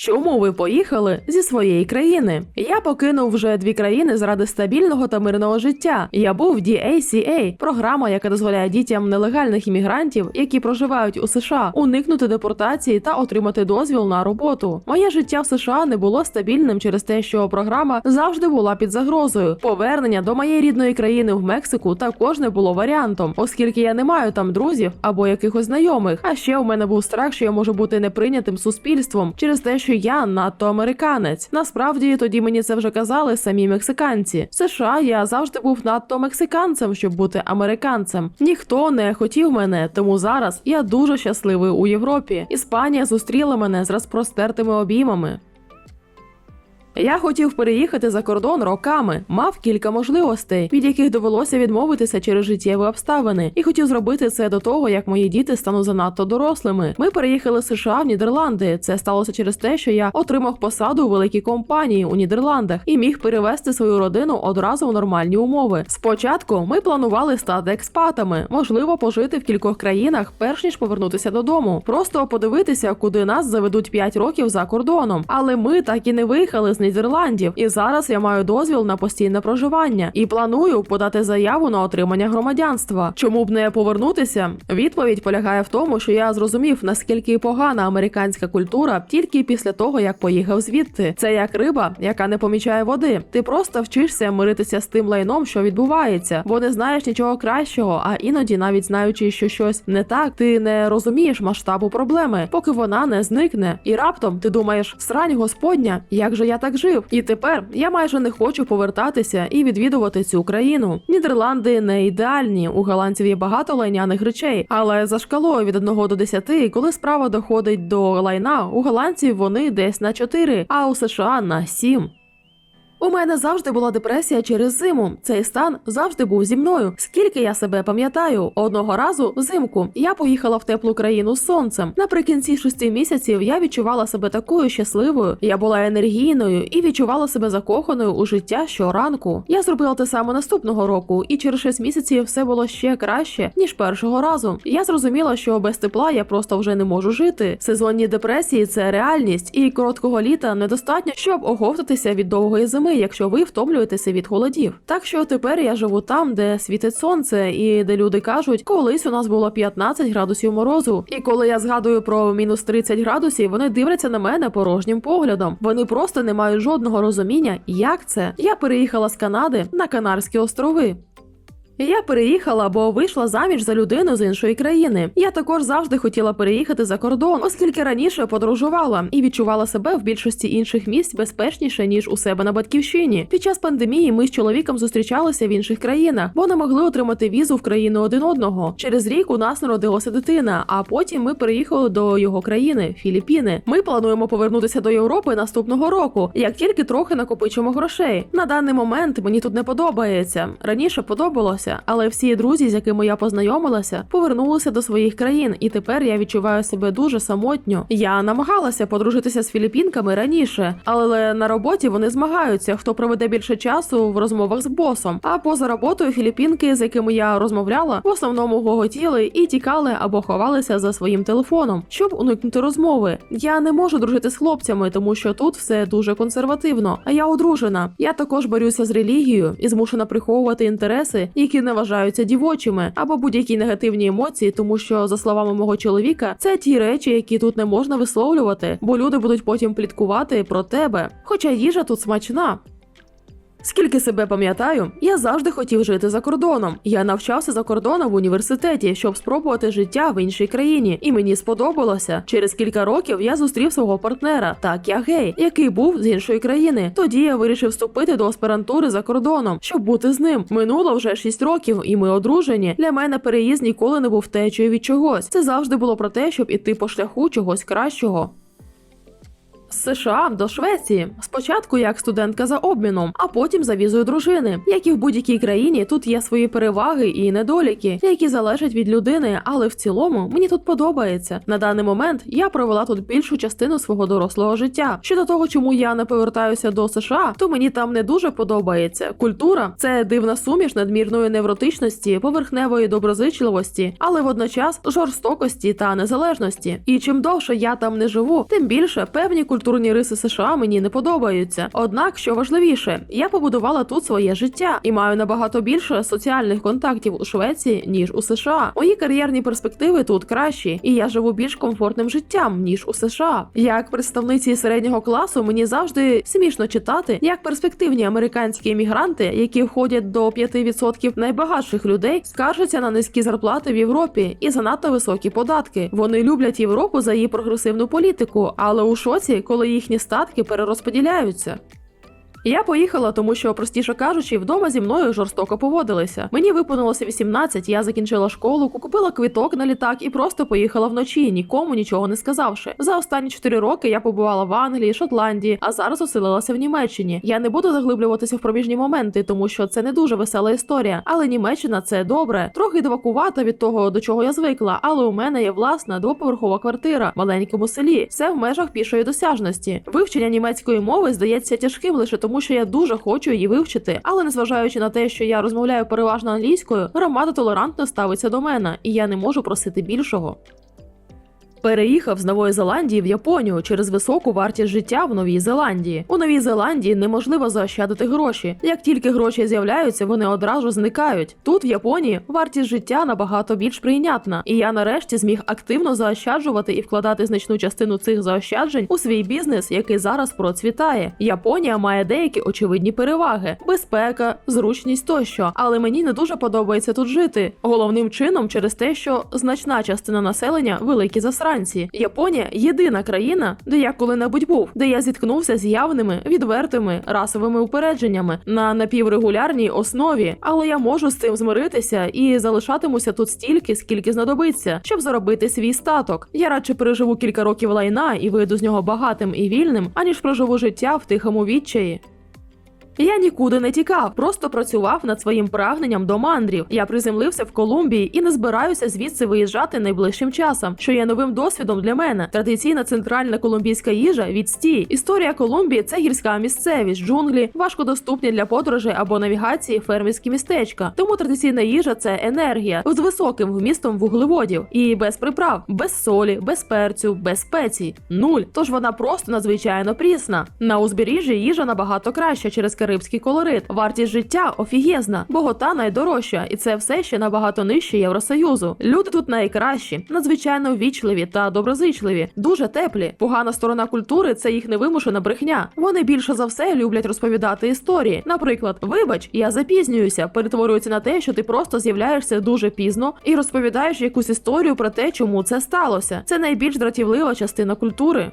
Чому ви поїхали зі своєї країни? Я покинув вже дві країни заради стабільного та мирного життя. Я був в DACA, програма, яка дозволяє дітям нелегальних іммігрантів, які проживають у США, уникнути депортації та отримати дозвіл на роботу. Моє життя в США не було стабільним через те, що програма завжди була під загрозою. Повернення до моєї рідної країни в Мексику також не було варіантом, оскільки я не маю там друзів або якихось знайомих. А ще у мене був страх, що я можу бути неприйнятим суспільством через те, що я надто американець. Насправді тоді мені це вже казали самі мексиканці. В США я завжди був надто мексиканцем, щоб бути американцем. Ніхто не хотів мене, тому зараз я дуже щасливий у Європі. Іспанія зустріла мене з розпростертими обіймами. Я хотів переїхати за кордон роками, мав кілька можливостей, від яких довелося відмовитися через життєві обставини, і хотів зробити це до того, як мої діти стануть занадто дорослими. Ми переїхали з США в Нідерланди. Це сталося через те, що я отримав посаду у великій компанії у Нідерландах і міг перевести свою родину одразу в нормальні умови. Спочатку ми планували стати експатами, можливо, пожити в кількох країнах, перш ніж повернутися додому. Просто подивитися, куди нас заведуть 5 років за кордоном. Але ми так і не виїхали з Нідерландів. І зараз я маю дозвіл на постійне проживання і планую подати заяву на отримання громадянства. Чому б не повернутися? Відповідь полягає в тому, що я зрозумів, наскільки погана американська культура тільки після того, як поїхав звідти. Це як риба, яка не помічає води. Ти просто вчишся миритися з тим лайном, що відбувається, бо не знаєш нічого кращого, а іноді, навіть знаючи, що щось не так, ти не розумієш масштабу проблеми, поки вона не зникне. І раптом ти думаєш, срань господня, як же я так жив? І тепер я майже не хочу повертатися і відвідувати цю країну. Нідерланди не ідеальні. У голландців є багато лайняних речей, але за шкалою від 1 до 10, коли справа доходить до лайна, у голландців вони десь на 4, а у США на 7. У мене завжди була депресія через зиму. Цей стан завжди був зі мною. Скільки я себе пам'ятаю, одного разу взимку я поїхала в теплу країну з сонцем. Наприкінці шести місяців я відчувала себе такою щасливою. Я була енергійною і відчувала себе закоханою у життя щоранку. Я зробила те саме наступного року, і через шість місяців все було ще краще ніж першого разу. Я зрозуміла, що без тепла я просто вже не можу жити. Сезонні депресії це реальність, і короткого літа недостатньо, щоб оговтатися від довгої зими, якщо ви втомлюєтеся від холодів. Так що тепер я живу там, де світить сонце, і де люди кажуть, колись у нас було 15 градусів морозу. І коли я згадую про мінус 30 градусів, вони дивляться на мене порожнім поглядом. Вони просто не мають жодного розуміння, як це. Я переїхала з Канади на Канарські острови. Я переїхала, бо вийшла заміж за людину з іншої країни. Я також завжди хотіла переїхати за кордон, оскільки раніше подорожувала і відчувала себе в більшості інших місць безпечніше ніж у себе на батьківщині. Під час пандемії ми з чоловіком зустрічалися в інших країнах, бо не могли отримати візу в країну один одного. Через рік у нас народилася дитина, а потім ми переїхали до його країни Філіппіни. Ми плануємо повернутися до Європи наступного року, як тільки трохи накопичимо грошей. На даний момент мені тут не подобається. Раніше подобалося але всі друзі, з якими я познайомилася, повернулися до своїх країн, і тепер я відчуваю себе дуже самотньо. Я намагалася подружитися з філіппінками раніше, але на роботі вони змагаються, хто проведе більше часу в розмовах з босом. А поза роботою філіппінки, з якими я розмовляла, в основному гоготіли і тікали або ховалися за своїм телефоном, щоб уникнути розмови. Я не можу дружити з хлопцями, тому що тут все дуже консервативно. А я одружена. Я також борюся з релігією і змушена приховувати інтереси, які не вважаються дівочими, або будь-які негативні емоції, тому що, за словами мого чоловіка, це ті речі, які тут не можна висловлювати, бо люди будуть потім пліткувати про тебе. Хоча їжа тут смачна. Скільки себе пам'ятаю, я завжди хотів жити за кордоном. Я навчався за кордоном в університеті, щоб спробувати життя в іншій країні, і мені сподобалося. Через кілька років я зустрів свого партнера, так я гей, який був з іншої країни. Тоді я вирішив вступити до аспірантури за кордоном, щоб бути з ним. Минуло вже 6 років, і ми одружені. Для мене переїзд ніколи не був течею від чогось. Це завжди було про те, щоб іти по шляху чогось кращого. З США до Швеції спочатку як студентка за обміном, а потім за візою дружини. Як і в будь-якій країні, тут є свої переваги і недоліки, які залежать від людини, але в цілому мені тут подобається. На даний момент я провела тут більшу частину свого дорослого життя. Щодо того, чому я не повертаюся до США, то мені там не дуже подобається. Культура це дивна суміш надмірної невротичності, поверхневої доброзичливості, але водночас жорстокості та незалежності. І чим довше я там не живу, тим більше певні культури культурні риси США мені не подобаються. Однак, що важливіше, я побудувала тут своє життя і маю набагато більше соціальних контактів у Швеції ніж у США. Мої кар'єрні перспективи тут кращі, і я живу більш комфортним життям ніж у США. Як представниці середнього класу, мені завжди смішно читати, як перспективні американські емігранти, які входять до 5% найбагатших людей, скаржаться на низькі зарплати в Європі і занадто високі податки. Вони люблять Європу за її прогресивну політику, але у шоці, коли їхні статки перерозподіляються. Я поїхала, тому що, простіше кажучи, вдома зі мною жорстоко поводилися. Мені виповнилося 18, я закінчила школу, купила квиток на літак і просто поїхала вночі, нікому нічого не сказавши. За останні 4 роки я побувала в Англії, Шотландії, а зараз оселилася в Німеччині. Я не буду заглиблюватися в проміжні моменти, тому що це не дуже весела історія. Але Німеччина це добре. Трохи дивакувата від того, до чого я звикла, але у мене є власна двоповерхова квартира в маленькому селі. Все в межах пішої досяжності. Вивчення німецької мови здається тяжким лише тому, що я дуже хочу її вивчити. Але незважаючи на те, що я розмовляю переважно англійською, громада толерантно ставиться до мене, і я не можу просити більшого. Переїхав з Нової Зеландії в Японію через високу вартість життя в Новій Зеландії. У Новій Зеландії неможливо заощадити гроші. Як тільки гроші з'являються, вони одразу зникають. Тут в Японії вартість життя набагато більш прийнятна, і я нарешті зміг активно заощаджувати і вкладати значну частину цих заощаджень у свій бізнес, який зараз процвітає. Японія має деякі очевидні переваги: безпека, зручність тощо. Але мені не дуже подобається тут жити. Головним чином через те, що значна частина населення великі засранці. Японія єдина країна, де я коли-небудь був, де я зіткнувся з явними відвертими расовими упередженнями на напіврегулярній основі. Але я можу з цим змиритися і залишатимуся тут стільки, скільки знадобиться, щоб заробити свій статок. Я радше переживу кілька років лайна і вийду з нього багатим і вільним, аніж проживу життя в тихому відчаї. Я нікуди не тікав, просто працював над своїм прагненням до мандрів. Я приземлився в Колумбії і не збираюся звідси виїжджати найближчим часом, що є новим досвідом для мене. Традиційна центральна колумбійська їжа відстій. Історія Колумбії це гірська місцевість, джунглі, важкодоступні для подорожей або навігації фермерські містечка. Тому традиційна їжа це енергія з високим вмістом вуглеводів і без приправ, без солі, без перцю, без спецій. Нуль. Тож вона просто надзвичайно прісна. На узбережжі їжа набагато краща через карибський колорит. Вартість життя офігезна, богота найдорожча, і це все ще набагато нижче Євросоюзу. Люди тут найкращі, надзвичайно ввічливі та доброзичливі, дуже теплі. Погана сторона культури це їх невимушена брехня. Вони більше за все люблять розповідати історії. Наприклад, вибач, я запізнююся, перетворюється на те, що ти просто з'являєшся дуже пізно і розповідаєш якусь історію про те, чому це сталося. Це найбільш дратівлива частина культури.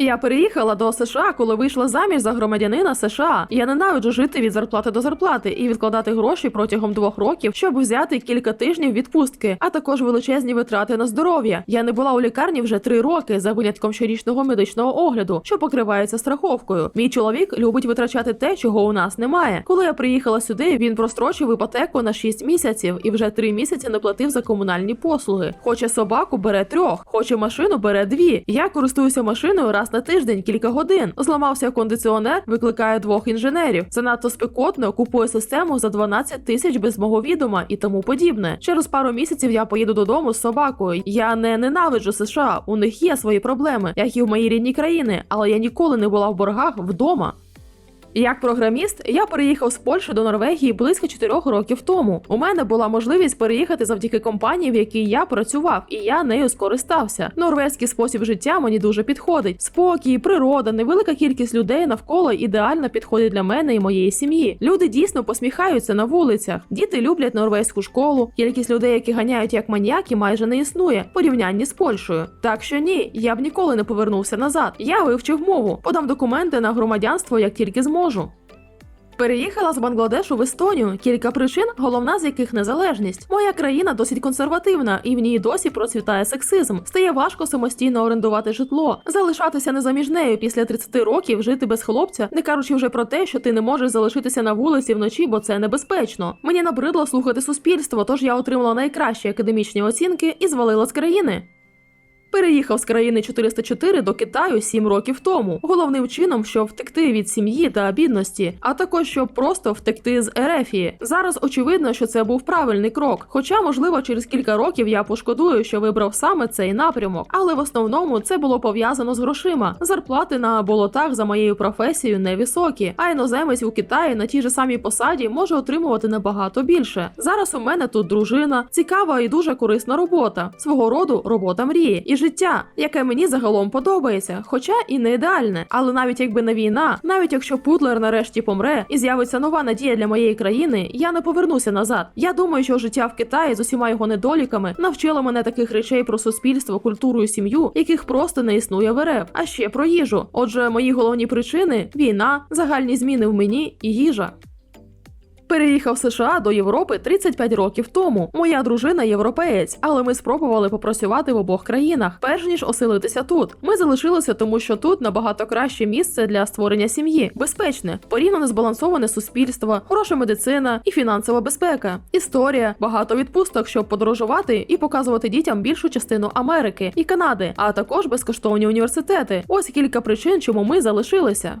Я переїхала до США, коли вийшла заміж за громадянина США. Я ненавиджу жити від зарплати до зарплати і відкладати гроші протягом двох років, щоб взяти кілька тижнів відпустки, а також величезні витрати на здоров'я. Я не була у лікарні вже три роки за винятком щорічного медичного огляду, що покривається страховкою. Мій чоловік любить витрачати те, чого у нас немає. Коли я приїхала сюди, він прострочив іпотеку на 6 місяців і вже три місяці не платив за комунальні послуги. Хоче собаку, бере трьох, хоче машину, бере дві. Я користуюся машиною раз на тиждень кілька годин. Зламався кондиціонер, викликає двох інженерів. Занадто спекотно купує систему за 12 тисяч без мого відома і тому подібне. Через пару місяців я поїду додому з собакою. Я не ненавиджу США. У них є свої проблеми, як і в моїй рідній країні, але я ніколи не була в боргах вдома. Як програміст, я переїхав з Польщі до Норвегії близько 4 років тому. У мене була можливість переїхати завдяки компанії, в якій я працював, і я нею скористався. Норвезький спосіб життя мені дуже підходить. Спокій, природа, невелика кількість людей навколо ідеально підходить для мене і моєї сім'ї. Люди дійсно посміхаються на вулицях. Діти люблять норвезьку школу. Кількість людей, які ганяють як маніяки, майже не існує в порівнянні з Польщею. Так що ні, я б ніколи не повернувся назад. Я вивчив мову, подам документи на громадянство, як тільки зможу. Переїхала з Бангладешу в Естонію. Кілька причин, головна з яких незалежність. Моя країна досить консервативна, і в ній досі процвітає сексизм. Стає важко самостійно орендувати житло, залишатися незаміжнею після 30 років, жити без хлопця, не кажучи вже про те, що ти не можеш залишитися на вулиці вночі, бо це небезпечно. Мені набридло слухати суспільство, тож я отримала найкращі академічні оцінки і звалила з країни. Переїхав з країни 404 до Китаю 7 років тому. Головним чином, щоб втекти від сім'ї та бідності, а також щоб просто втекти з Ерефії. Зараз очевидно, що це був правильний крок. Хоча, можливо, через кілька років я пошкодую, що вибрав саме цей напрямок. Але в основному це було пов'язано з грошима. Зарплати на болотах за моєю професією невисокі, а іноземець у Китаї на тій же самій посаді може отримувати набагато більше. Зараз у мене тут дружина, цікава і дуже корисна робота, свого роду робота мрії і життя, яке мені загалом подобається, хоча і не ідеальне. Але навіть якби не війна, навіть якщо Путлер нарешті помре і з'явиться нова надія для моєї країни, я не повернуся назад. Я думаю, що життя в Китаї з усіма його недоліками навчило мене таких речей про суспільство, культуру і сім'ю, яких просто не існує в РФ. А ще про їжу. Отже, мої головні причини війна, загальні зміни в мені і їжа. Переїхав з США до Європи 35 років тому. Моя дружина європеєць, але ми спробували попрацювати в обох країнах, перш ніж оселитися тут. Ми залишилися, тому що тут набагато краще місце для створення сім'ї, безпечне, порівняно збалансоване суспільство, хороша медицина і фінансова безпека. Історія, багато відпусток, щоб подорожувати і показувати дітям більшу частину Америки і Канади, а також безкоштовні університети. Ось кілька причин, чому ми залишилися.